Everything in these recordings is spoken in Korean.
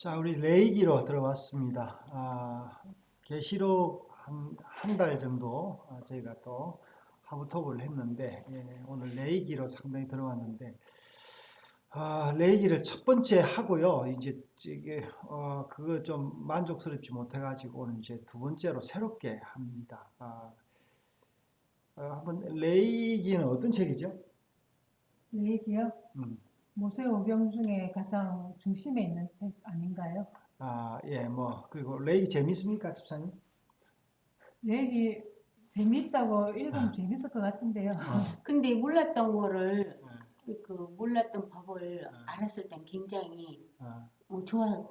자, 우리 레이기로 들어왔습니다. 아, 계시록 한 한 달 정도 아, 저희가 또 하부톡을 했는데 예, 오늘 레이기로 상당히 들어왔는데 아, 레이기를 첫 번째 하고요. 이제 이게 어, 그거 좀 만족스럽지 못해가지고 오늘 이제 두 번째로 새롭게 합니다. 아, 어, 한번 레이기는 어떤 책이죠? 이 얘기요? 음. 모세 오경 중에 가장 중심에 있는 책 아닌가요? 아, 예, 뭐 그리고 레이기 재밌습니까, 집사님? 이 얘기 재밌다고 읽으면 아. 재밌을 것 같은데요. 근데 몰랐던 거를 네. 그- 그 몰랐던 법을 아. 알았을 땐 굉장히 아, 어, 좋았죠.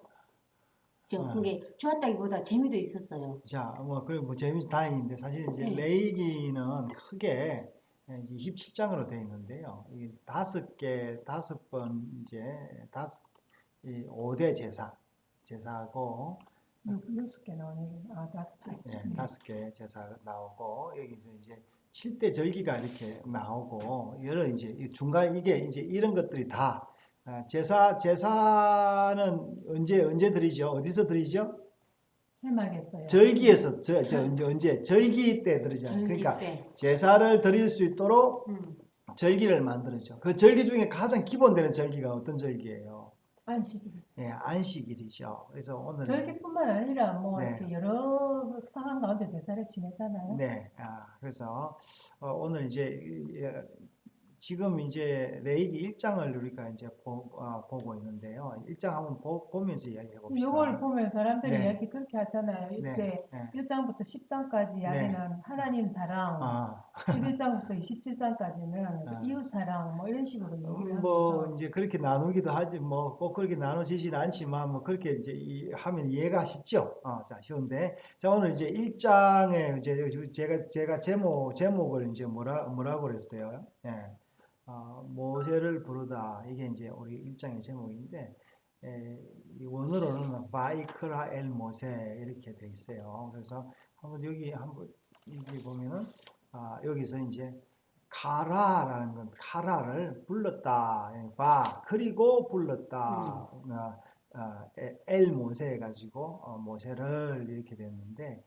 아. 그게 좋았다기보다 재미도 있었어요. 자, 뭐, 그리고 뭐 재미있어 다행인데, 사실 이제 네. 레이기는 크게 27장으로 되어 있는데요. 이 다섯 개, 다섯 번, 이제, 다섯, 이 5대 제사, 제사고, 육- 여섯 개 나오네. 아, 다섯 개. 예, 네. 다섯 개 제사 나오고, 여기서 이제 7대 절기가 이렇게 나오고, 여러 이제, 이 중간 이게 이제 이런 것들이 다, 아, 제사, 제사는 언제, 언제 드리죠? 어디서 드리죠? 해마겠어요. 절기에서, 저, 저, 언제, 언제? 절기 때 드리잖아요. 절기 그러니까 때. 제사를 드릴 수 있도록 음. 절기를 만들었죠. 그 절기 중에 가장 기본되는 절기가 어떤 절기예요? 안식일. 예, 안식일이죠. 그래서 오늘 절기뿐만 아니라 뭐 네. 이렇게 여러 상황 가운데 제사를 지내잖아요. 네, 아, 그래서 어, 오늘 이제 지금 이제 레이기 1장을 우리가 이제 보, 고 있는데요. 1장 한번 보, 보면서 이야기해 봅시다. 이걸 보면 사람들이 네. 이야기 그렇게 하잖아요. 네, 이제 네. 1장부터 10장까지 이야기는 하나님 사랑, 아, 11장부터 27장까지는 아. 이웃 사랑 뭐 이런 식으로 얘기를 뭐 하면서 이제 그렇게 나누기도 하지 뭐 꼭 그렇게 나눠지진 않지만 뭐 그렇게 이제 이, 하면 이해가 쉽죠. 어, 자 쉬운데 자 오늘 이제 1장에 이제 제가 제가 제목 제목을 이제 뭐라 뭐라고 그랬어요. 예. 어, 모세를 부르다 이게 이제 우리 1장의 제목인데 에, 이 원어로는 바이크라 엘 모세 이렇게 돼 있어요. 그래서 한번 여기 한번 여기 보면은 아, 여기서 이제 카라라는 건 카라를 불렀다. 예, 바 그리고 불렀다. 어, 어, 에- 엘 모세 해가지고 어, 모세를 이렇게 됐는데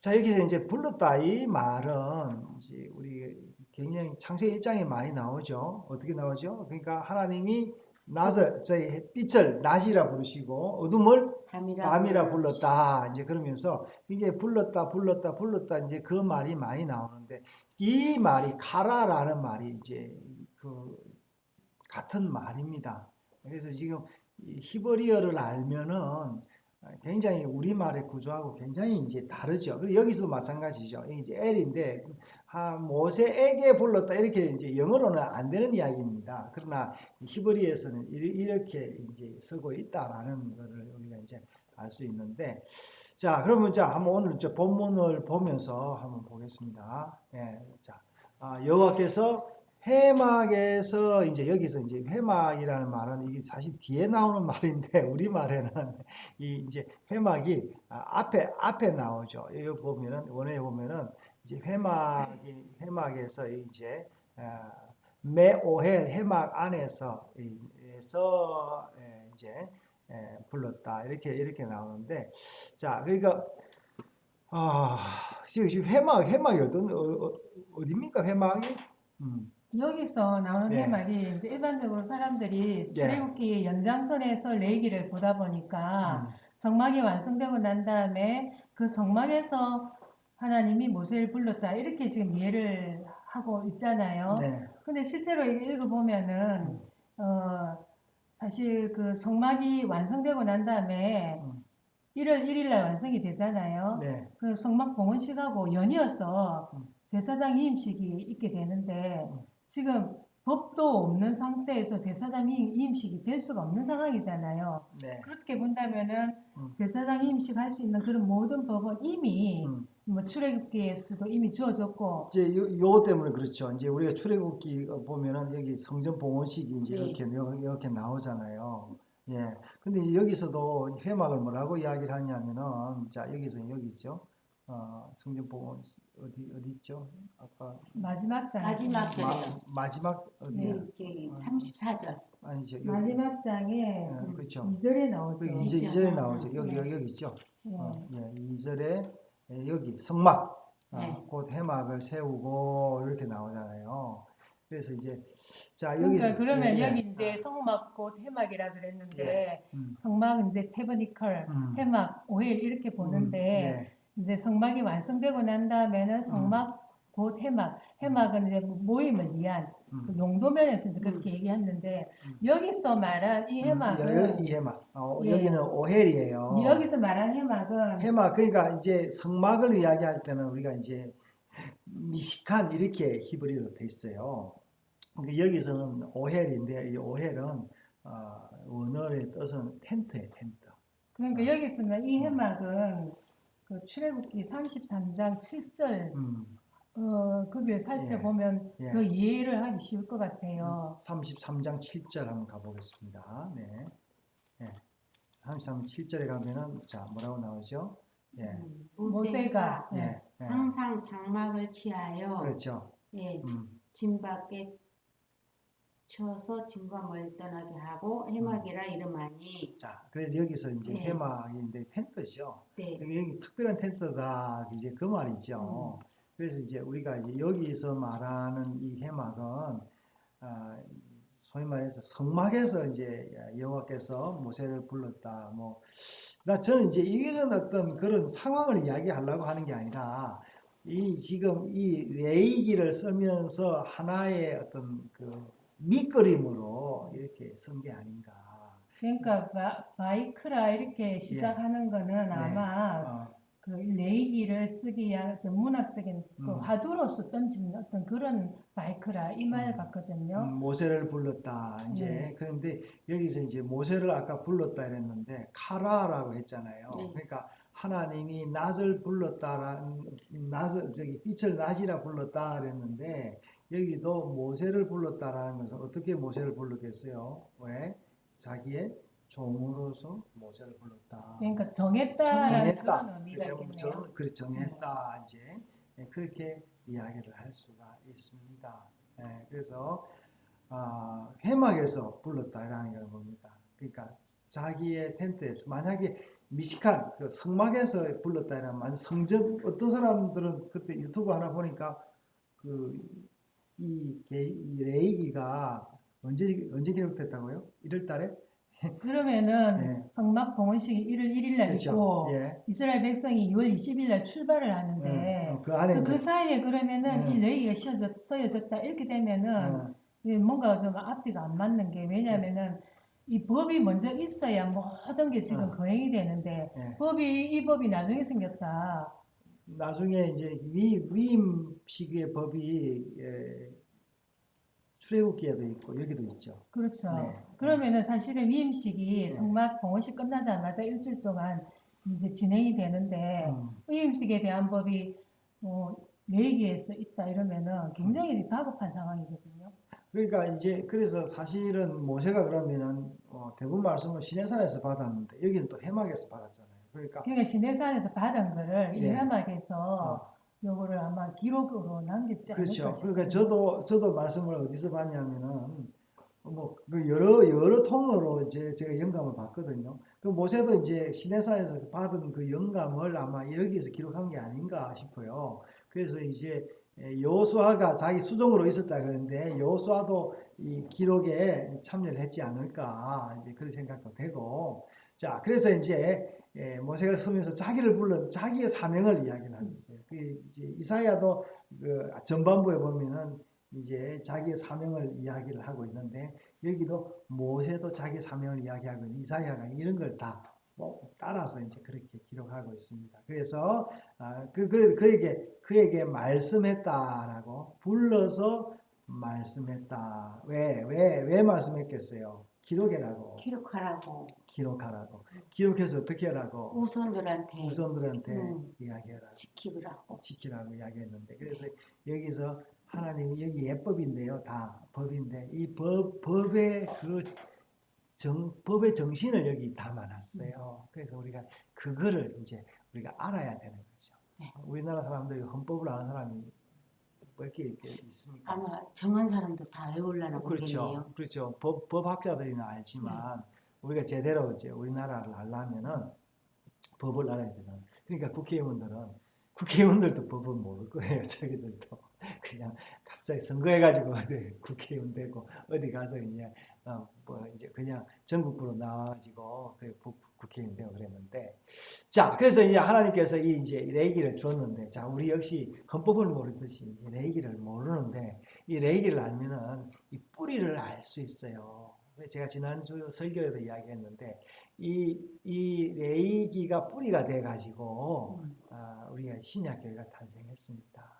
자 여기서 이제 불렀다 이 말은 이제 우리 굉장히 창세기 1장에 많이 나오죠. 어떻게 나오죠? 그러니까 하나님이 낮을 저희 햇빛을 낮이라 부르시고 어둠을 밤이라. 밤이라 불렀다. 이제 그러면서 이게 불렀다, 불렀다, 불렀다. 이제 그 말이 많이 나오는데 이 말이 카라라는 말이 이제 그 같은 말입니다. 그래서 지금 이 히브리어를 알면은 굉장히 우리말의 구조하고 굉장히 이제 다르죠. 그리고 여기서도 마찬가지죠. 이제 L인데 아, 모세에게 불렀다 이렇게 이제 영어로는 안 되는 이야기입니다. 그러나 히브리에서는 이- 이렇게 이제 쓰고 있다라는 것을 우리가 이제 알 수 있는데 자 그러면 자 한번 오늘 저 본문을 보면서 한번 보겠습니다. 예, 자 아, 여호와께서 회막에서 이제 여기서 이제 회막이라는 말은 이게 사실 뒤에 나오는 말인데 우리 말에는 이 이제 회막이 아, 앞에 앞에 나오죠. 여기 보면은 원에 보면은 이제 회막이 회막에서 이제 아, 메오헬 회막 안에서 이- 에서 예, 이제 예, 불렀다 이렇게 이렇게 나오는데 자 그러니까 아 지금 회막 회막이 어떤 어, 어, 어디입니까 회막이? 음. 여기서 나오는 네. 해말이 이제 일반적으로 사람들이 네. 출애굽기 연장선에 서 레이기를 보다 보니까 음. 성막이 완성되고 난 다음에 그 성막에서 하나님이 모세를 불렀다 이렇게 지금 이해를 하고 있잖아요. 네. 근데 실제로 읽어보면은 어 사실 그 성막이 완성되고 난 다음에 음. 1월 1일 날 완성이 되잖아요. 네. 그 성막 봉헌식하고 연이어서 음. 제사장 이임식이 있게 되는데 음. 지금 법도 없는 상태에서 제사장 이임- 이임식이 될 수가 없는 상황이잖아요. 네. 그렇게 본다면은 음. 제사장 이임식 할 수 있는 그런 모든 법은 이미 음. 뭐 출애굽기에서도 이미 주어졌고 이제 요, 요 때문에 그렇죠. 이제 우리가 출애굽기 보면은 여기 성전 봉헌식이 이제 네. 이렇게 이렇게 이렇게 나오잖아요. 예. 근데 이제 여기서도 회막을 뭐라고 이야기를 하냐면은 자 여기서 여기 있죠. 어, 성전 보면 어디 어디 있죠? 아까 마지막 장 마지막 마, 절에요. 마지막 어디야? 네, 저기 34절. 아니죠. 여기. 마지막 장에 예, 그렇죠. 2절에 나오죠. 그 이- 2절, 있죠. 2절에 나오죠. 여기 네. 여기, 여기 있죠. 예. 어, 예, 2절에 예, 여기 성막 어, 네. 곧 해막을 세우고 이렇게 나오잖아요. 그래서 이제 자 여기 그러니까 그러면 예, 예. 여기 이제 성막 곧 해막이라 그랬는데 음, 성막은 이제 테버니컬, 음. 해막, 오헬 이렇게 보는데 음, 네. 이제 성막이 완성되고 난 다음에는 성막 곧 해막, 해막은 이제 모임을 위한 음. 그 용도면에서 그렇게 얘기했는데 여기서 말한 이 음, 해막은 여- 이 해막 어, 예. 여기는 오헬이에요. 여기서 말한 해막은 해막 그러니까 이제 성막을 이야기할 때는 우리가 이제 미식한 이렇게 히브리어로 돼 있어요. 그러니까 여기서는 오헬인데 이 오헬은 어, 원어의 뜻은 텐트에 텐트. 그러니까 여기서는 이 해막은 그 출애굽기 33장 7절 음, 어 거기에 살펴보면 예. 더 이해를 하기 쉬울 것 같아요. 33장 7절 한번 가보겠습니다. 네. 네. 33장 7절에 가면은 자 뭐라고 나오죠? 예. 음, 모세가 예. 네. 예. 항상 장막을 취하여 그렇죠. 예, 음. 진 밖에 쳐서 진과 멀리 떠나게 하고 해막이라 이름하니 자, 그래서 여기서 이제 네. 해막인데 텐트죠. 네, 여기, 여기 특별한 텐트다. 이제 그 말이죠. 그래서 이제 우리가 이제 여기서 말하는 이 해막은 아, 소위 말해서 성막에서 이제 여호와께서 모세를 불렀다. 뭐, 나 저는 이제 이런 어떤 그런 상황을 이야기하려고 하는 게 아니라 이 지금 이 레이기를 쓰면서 하나의 어떤 그 밑그림으로 이렇게 쓴 게 아닌가. 그러니까 바, 바이크라 이렇게 시작하는 거는 아마 어, 그 레이기를 쓰기 위한 어떤 문학적인 그 음. 화두로서 던지는 어떤 그런 바이크라 이말 음. 같거든요. 음, 모세를 불렀다. 이제 네. 그런데 여기서 이제 모세를 아까 불렀다 이랬는데 카라라고 했잖아요. 네. 그러니까 하나님이 낫을 불렀다라는 낫을 저기 빛을 낫이라 불렀다 그랬는데 여기도 모세를 불렀다라는 것은 어떻게 모세를 불렀겠어요? 왜? 자기의 종으로서 모세를 불렀다. 그러니까 정했다라는 정했다. 그런 의미가 그렇죠. 있겠네요. 정, 그래 정했다 이제 네, 그렇게 이야기를 할 수가 있습니다. 네, 그래서 아, 회막에서 불렀다라는 걸 봅니다. 그러니까 자기의 텐트에서 만약에 미식한 그 성막에서 불렀다면 성전 어떤 사람들은 그때 유튜브 하나 보니까 그 이이 레이기가 언제 언제 기록됐다고요? 1월 달에? 그러면은 네. 성막 봉헌식이 1월 1일 날 있고 예. 이스라엘 백성이 2월 20일 날 출발을 하는데 음, 그 안에 그, 이제 그 사이에 그러면은 네. 이 레이가 씌어졌, 써여졌다 이렇게 되면은 어, 이게 뭔가 좀 앞뒤가 안 맞는 게 왜냐면은 이 법이 먼저 있어야 모든 게 지금 어. 거행이 되는데 예. 법이 이 법이 나중에 생겼다. 나중에 이제 위, 위임 시기의 법이 예, 출애굽기에도 있고 여기도 있죠. 그렇죠. 네. 그러면은 사실은 위임식이 네. 성막 봉헌식 끝나자마자 일주일 동안 이제 진행이 되는데 음, 위임식에 대한 법이 뭐 레이기에서 있다 이러면은 굉장히 다급한 상황이거든요. 그러니까 이제 그래서 사실은 모세가 그러면은 어, 대부분 말씀을 시내산에서 받았는데 여기는 또 해막에서 받았잖아요. 그러니까 그러니까 시내산에서 받은 거를 예. 일하막에서 어, 요거를 아마 기록으로 남겼지 그렇죠. 않을까 그러니까 싶어요. 저도 저도 말씀을 어디서 봤냐면은 뭐그 여러 여러 통으로 이제 제가 영감을 받거든요. 그 모세도 이제 시내산에서 받은 그 영감을 아마 여기서 기록한 게 아닌가 싶어요. 그래서 이제 여호수아가 자기 수종으로 있었다 그러는데 여호수아도 이 기록에 참여를 했지 않을까 이제 그런 생각도 되고 자 그래서 이제 예, 모세가 쓰면서 자기를 불러 자기의 사명을 이야기를 하고 있어요. 그 이제 이사야도 그 전반부에 보면은 이제 자기의 사명을 이야기를 하고 있는데 여기도 모세도 자기 사명을 이야기하고 있는 이사야가 이런 걸다 뭐 따라서 이제 그렇게 기록하고 있습니다. 그래서 아, 그, 그 그에게 그에게 말씀했다라고 불러서 말씀했다. 왜 왜 왜 말씀했겠어요? 기록해라고 기록하라고 기록하라고 기록해서 어떻게 하라고 우선들한테 우선들한테 음. 이야기해라 지키라고 지키라고 이야기했는데 그래서 여기서 하나님이 여기 예법인데요 다 법인데 이 법 법의 그 정, 법의 정신을 여기 담아놨어요. 그래서 우리가 그거를 이제 우리가 알아야 되는 거죠. 네. 우리나라 사람들이 헌법을 아는 사람이 몇개 있습니까? 아마 정한 사람도 다 외울라나 그렇죠. 모르겠네요. 그렇죠. 법, 법학자들이나 알지만 우리가 제대로 이제 우리나라를 하려면은 법을 알아야 되잖아요. 그러니까 국회의원들은 국회의원들도 법을 모를 거예요. 저기들도 그냥 갑자기 선거해가지고 어디 국회의원 되고 어디 가서 이제 어, 뭐 이제 그냥 전국구로 나와가지고 그 국- 국회의원 되고 그랬는데 자 그래서 이제 하나님께서 이 이제 레이기를 줬는데 자 우리 역시 헌법을 모르듯이 이 레이기를 모르는데 이 레이기를 알면은 이 뿌리를 알 수 있어요. 제가 지난주 설교에도 이야기했는데 이, 이 레이기가 뿌리가 돼가지고 음. 아, 우리가 신약교회가 탄생했습니다.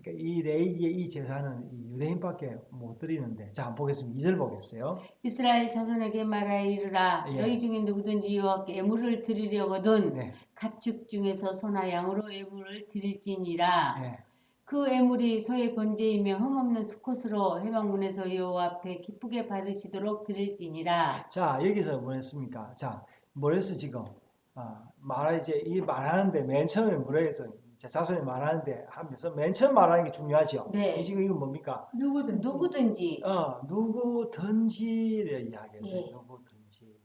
그러니까 이 레이기의 이 제사는 이 유대인밖에 못 드리는데 자 보겠습니다. 2절 보겠어요. 이스라엘 자손에게 말하여 이르라 예. 너희 중에 누구든지 여호와께 예물을 드리려거든 네, 가축 중에서 소나 양으로 예물을 드릴지니라 네. 그 예물이 소의 번제이며 흠없는 수컷으로 해방문에서 여호와 앞에 기쁘게 받으시도록 드릴지니라 자 여기서 뭐랬습니까? 자 뭐랬어 지금? 아, 말하 이제 이 말하는데 맨 처음에 뭐라 해서 자손이 말하는데 하면서 맨 처음 말하는 게 중요하죠. 네. 이 지금 이건 뭡니까? 누구든 누구든지 어, 누구든지를 이야기했어요. 예. 누구든지.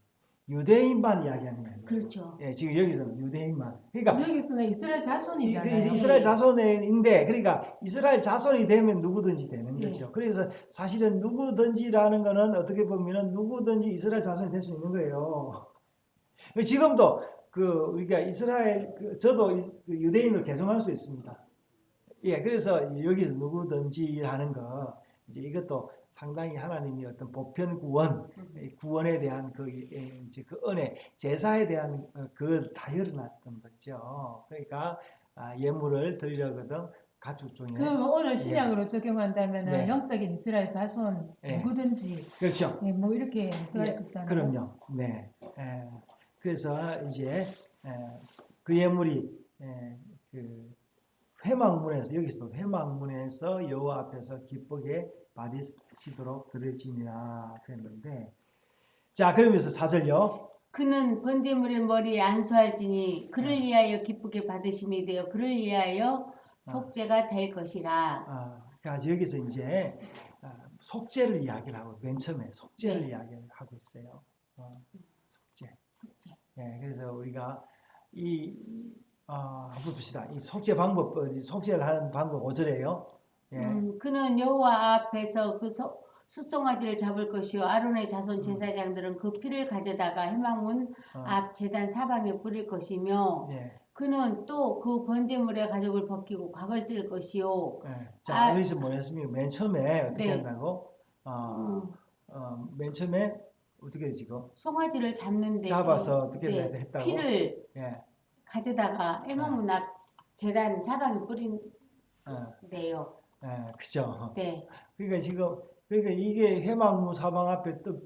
유대인만 이야기하는 게 아니에요. 그렇죠. 예, 지금 여기서는 유대인만. 그러니까 여기서는 이스라엘 이- 자손이잖아요. 그 이스라엘 자손인데, 그러니까 이스라엘 자손이 되면 누구든지 되는 예. 거죠. 그래서 사실은 누구든지라는 거는 어떻게 보면은 누구든지 이스라엘 자손이 될 수 있는 거예요. 지금도 그 우리가 이스라엘 그 저도 이- 그 유대인을 개성할 수 있습니다. 예, 그래서 여기서 누구든지 하는 거 이제 이것도 상당히 하나님이 어떤 보편 구원, 이 구원에 대한 그 예, 이제 그 은혜, 제사에 대한 어, 그걸 다 열어놨던 거죠. 그러니까 아, 예물을 드리려거든 가축 중에 그러면 오늘 신약으로 적용한다면 네. 영적인 이스라엘 자손 네. 누구든지 그렇죠. 네, 뭐 이렇게 해석할 예, 수 있잖아요. 그럼요. 네. 예, 그래서 이제 예, 그 예물이 예, 그 회막문에서 여기서 회막문에서 여호와 앞에서 기쁘게 받으시도록 드려지니라 그랬는데 자 그러면서 사절요. 그는 번제물의 머리에 안수할지니 그를 네. 위하여 기쁘게 받으심이 되어 그를 위하여 속죄가 될 것이라 아, 그러니까 여기서 이제 아, 속죄를 이야기를 하고 맨 처음에 속죄를 네. 이야기를 하고 있어요. 어. 예, 그래서 우리가 이 아, 한번 봅시다. 이 속죄 방법, 어, 이 속죄를 하는 방법 5절에요. 예. 음, 그는 여호와 앞에서 그 소, 수송아지를 잡을 것이요 아론의 자손 음. 제사장들은 그 피를 가져다가 해망문 어, 앞 제단 사방에 뿌릴 것이며 예. 그는 또 그 번제물의 가죽을 벗기고 각을 뜰 것이요 예. 자, 아. 여기서 뭐 했습니까? 맨 처음에 어떻게 네. 한다고? 어, 음, 어, 맨 처음에 어떻게 지금 송아지를 잡는데 잡아서 어떻게 네, 했다고? 피를 예. 가져다가 해망문 앞 제단 사방에 뿌린대요. 어, 예, 그죠. 네. 그러니까 지금 그러니까 이게 해망무 사방 앞에 또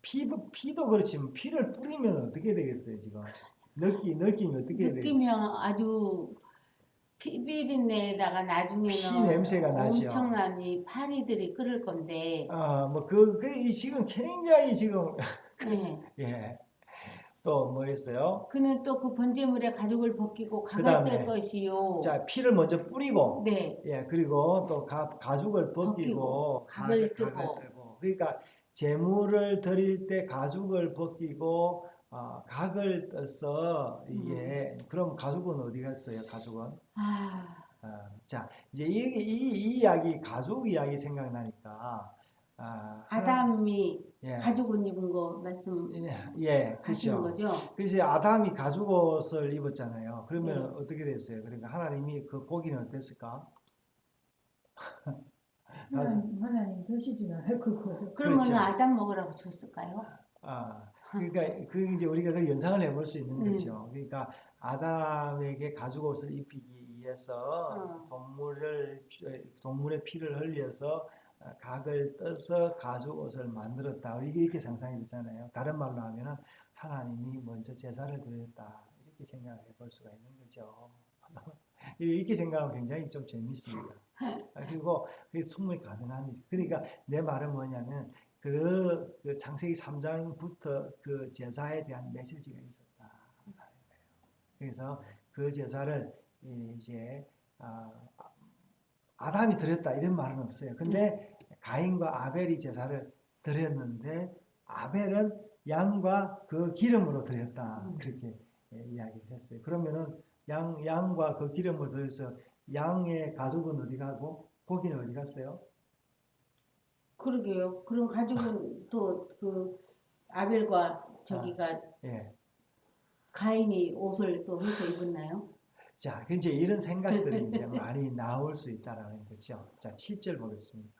피 피도 그렇지만 피를 뿌리면 어떻게 되겠어요 지금 느끼 느낌이 어떻게 되겠어요? 느끼면 아주 피비린내에다가 나중에는 피 냄새가 나죠. 엄청난 이 파리들이 끓을 건데 아뭐그 그, 이 지금 굉장히 지금 네. 예. 또뭐 했어요? 그는 또 그 번제물의 가죽을 벗기고 뗄 것이요 자, 피를 먼저 뿌리고 네 예, 그리고 또 가, 가죽을 벗기고 벗기고, 각을 뜨고. 뜨고. 그러니까 제물을 드릴 때 가죽을 벗기고 어, 각을 떠서 이게 음. 그럼 가죽은 어디 갔어요? 가죽은? 아, 어, 자, 이제 이, 이, 이 이야기 가죽 이야기 생각나니까 아, 아담이 예. 가죽 옷 입은 거 말씀하시는 예, 예, 그렇죠. 거죠? 그래서 아담이 가죽 옷을 입었잖아요. 그러면 네. 어떻게 됐어요? 그러니까 하나님이 그 고기는 어땠을까? 하나님, 하나님 드시지는 않을 거고. 그러면 그렇죠. 아담 먹으라고 줬을까요? 아, 그러니까 그 이제 우리가 그 연상을 해볼 수 있는 음. 거죠. 그러니까 아담에게 가죽 옷을 입히기 위 해서 어. 동물을 동물의 피를 흘려서 어, 각을 떠서 가죽 옷을 만들었다. 이게 이렇게 상상이 되잖아요. 다른 말로 하면은 하나님이 먼저 제사를 드렸다. 이렇게 생각을 해볼 수가 있는 거죠. 이렇게 생각하면 굉장히 좀 재밌습니다. 아, 그리고 그게 충분히 가능한 일. 그러니까 내 말은 뭐냐면 그, 그 창세기 3장부터 그 제사에 대한 메시지가 있었다. 그래서 그 제사를 이- 이제 아, 아담이 드렸다 이런 말은 없어요. 근데 가인과 아벨이 제사를 드렸는데 아벨은 양과 그 기름으로 드렸다 음. 그렇게 예, 이야기를 했어요. 그러면은 양 양과 그 기름으로 드려서 양의 가족은 어디 가고 고기는 어디 갔어요? 그러게요. 그럼 가족은 또 그 아벨과 저기가 예. 가인이 옷을 또 해서 입었나요? 자, 이제 이런 생각들이 이제 많이 나올 수 있다라는 거죠. 자, 7절 보겠습니다.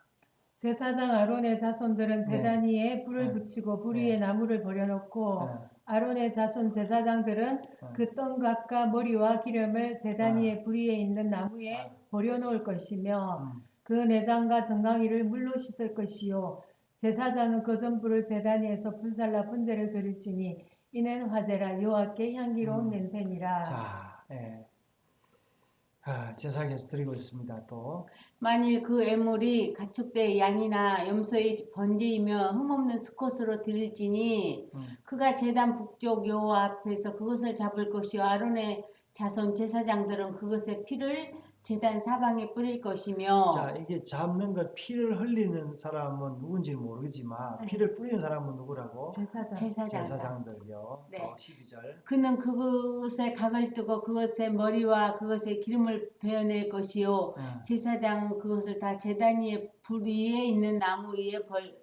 제사장 아론의 자손들은 네. 제단 위에 불을 네. 붙이고 불 네. 위에 나무를 버려놓고 어, 아론의 자손 제사장들은 어. 그 똥각과 머리와 기름을 제단 아. 위에 불 위에 있는 나무에 아. 버려놓을 것이며 음. 그 내장과 정강이를 물로 씻을 것이요 제사장은 그 전부를 제단 위에서 불살라 분제를 드릴지니 이는 화제라 여호와께 향기로운 음. 냄새니라 자, 예. 아, 계속 드리고 있습니다. 또 만일 그 애물이 가축대 양이나 염소의 번제이며 흠없는 수컷으로 드릴지니 음. 그가 제단 북쪽 여호와 앞에서 그것을 잡을 것이요 아론의 자손 제사장들은 그것의 피를 제단 사방에 뿌릴 것이며 자, 이게 잡는 것 피를 흘리는 사람은 누군지는 모르겠지만 네. 피를 뿌리는 사람은 누구라고? 제사장 제사장 제사장들요. 네. 또 12절. 그는 그것의 각을 뜨고 그것의 머리와 그것의 기름을 베어낼 것이요 예. 제사장은 그것을 다 제단 위에 불 위에 있는 나무 위에 벌,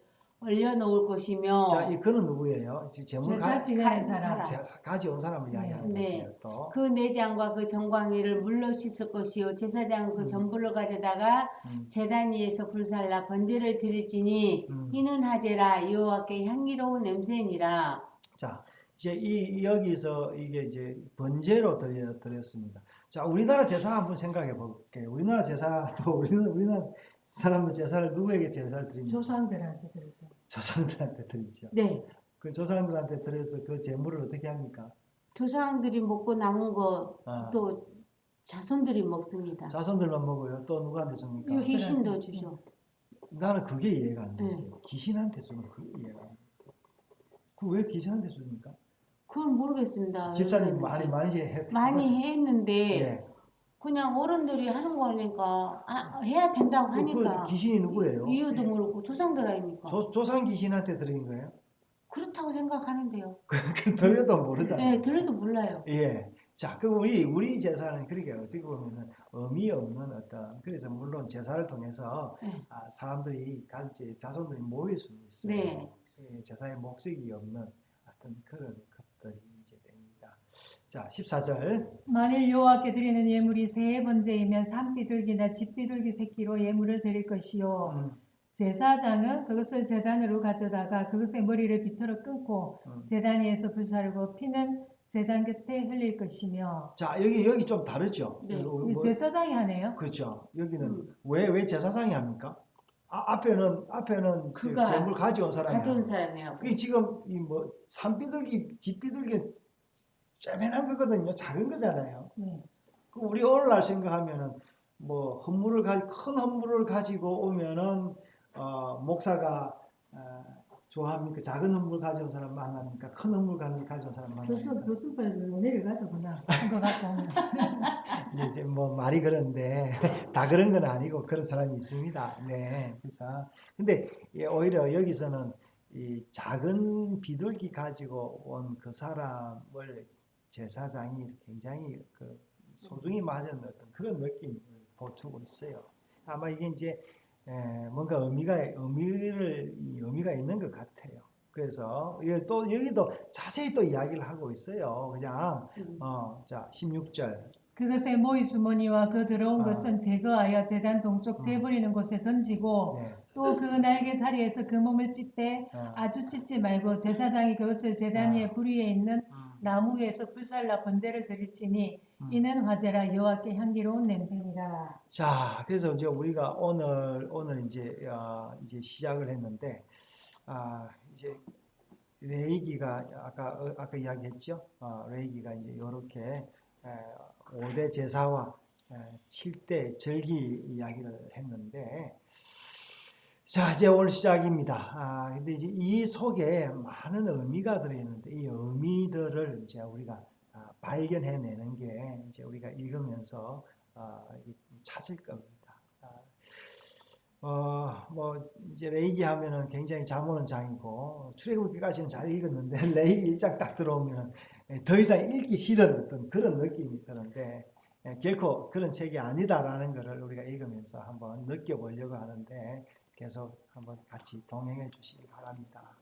올려놓을 것이며 자, 이 그는 누구예요? 지금 제물 가, 사람 자- 가져온 사람을 이야기하는 네. 거예요. 또 그 내장과 그 정광이를 물로 씻을 것이요 제사장은 그 음. 전부를 가져다가 음. 제단 위에서 불살라 번제를 드릴지니 음. 이는 하제라 여호와께 향기로운 냄새니라 자, 이제 이 여기서 이게 이제 번제로 드려 드렸습니다. 자, 우리나라 제사 한번 생각해 볼게요. 우리나라 제사도 우리나라 우리나라 사람들 제사를 누구에게 제사를 드립니까? 조상들한테 그러죠 조상들한테 드리죠. 네 그 조상들한테 드려서 그 제물을 어떻게 합니까? 조상들이 먹고 남은 거 아, 또 자손들이 먹습니다 자손들만 먹어요. 또 누구한테 줍니까? 귀신도 주죠 나는 그게 이해가 안 네. 됐어요. 귀신한테 주는 그게 이해가 안 됐어요. 그왜 귀신한테 줍니까? 그건 모르겠습니다 집사님 왜 많이. 많이 해 아, 많이 했는데 예. 그냥 어른들이 하는 거니까 아, 해야 된다고 그, 하니까 그 귀신이 누구예요? 이유도 모르고 조상들 아닙니까 조, 조상 귀신한테 드린 거예요? 그렇다고 생각하는데요 그 들어도 모르잖아요. 네 들어도 몰라요 예. 자, 그 우리 우리 제사는 그렇게 어떻게 보면은 의미 없는 어떤 그래서 물론 제사를 통해서 네. 아, 사람들이 같이 자손들이 모일 수 있어요. 네. 예, 제사의 목적이 없는 어떤 그런. 자, 14절. 만일 여호와께 드리는 예물이 새 번제이면 산비둘기나 집비둘기 새끼로 예물을 드릴 것이요 음, 제사장은 그것을 제단으로 가져다가 그것의 머리를 비틀어 끊고 음. 제단 위에서 불사르고 피는 제단 곁에 흘릴 것이며 자, 여기 여기 좀 다르죠. 네. 뭐- 이 뭐- 제사장이 하네요. 그렇죠. 여기는 음. 왜왜 제사장이 합니까? 아, 앞에는 앞에는 제물 가져온 사람이 가져온 합니다. 사람이에요 이게 지금 이 뭐 산비둘기, 집비둘기 쬐맨한 거거든요. 작은 거잖아요. 네. 그 우리 오늘날 생각하면은 뭐 헌물을 가, 큰 헌물을 가지고 오면은 어, 목사가 어, 좋아합니까? 작은 헌물 가져온 사람 만납니까? 큰 헌물 가- 가져온 사람 교수 만납니까? 교수발로 내려가죠 그냥 한거 갖고 오면. 이제 뭐 말이 그런데 다 그런 건 아니고 그런 사람이 있습니다. 네. 그래서 근데 예, 오히려 여기서는 이 작은 비둘기 가지고 온 그 사람을 제사장이 굉장히 그 소중히 맞은 어떤 그런 느낌을 보ற்று고 있어요. 아마 이게 이제 에, 뭔가 의미가 의미를 이 의미가 있는 것 같아요. 그래서 이게 또 여기도 자세히 또 이야기를 하고 있어요. 그냥 음. 어, 자 16절. 그것의 모이 주머니와 그 들어온 아. 것은 제거하여 제단 동쪽 음. 재버리는 곳에 던지고 네. 또그 날개 다리에서 그 몸을 찢되 어. 아주 찢지 말고 제사장이 그것을 제단 위에 아. 불 위에 있는 음. 나무 위에서 불살라 번제를 드릴지니 음. 이는 화제라 여호와께 향기로운 냄새니라. 자, 그래서 이제 우리가 오늘 오늘 이제 어, 이제 시작을 했는데 아 이제 레이기가 아까 어, 아까 이야기했죠. 어, 레이기가 이제 이렇게 5대 제사와 7대 절기 이야기를 했는데 자 이제 오늘 시작입니다. 아 근데 이제 이 속에 많은 의미가 들어있는데 이 의미들을 이제 우리가 아, 발견해내는 게 이제 우리가 읽으면서 어, 이- 찾을 겁니다. 아, 어, 뭐 이제 레이기 하면은 굉장히 잘 보는 장이고 출애굽기까지는 잘 읽었는데 레이기 1장 딱 들어오면 더 이상 읽기 싫은 어떤 그런 느낌이 드는데 예, 결코 그런 책이 아니다라는 것을 우리가 읽으면서 한번 느껴보려고 하는데 계속 한번 같이 동행해 주시기 바랍니다.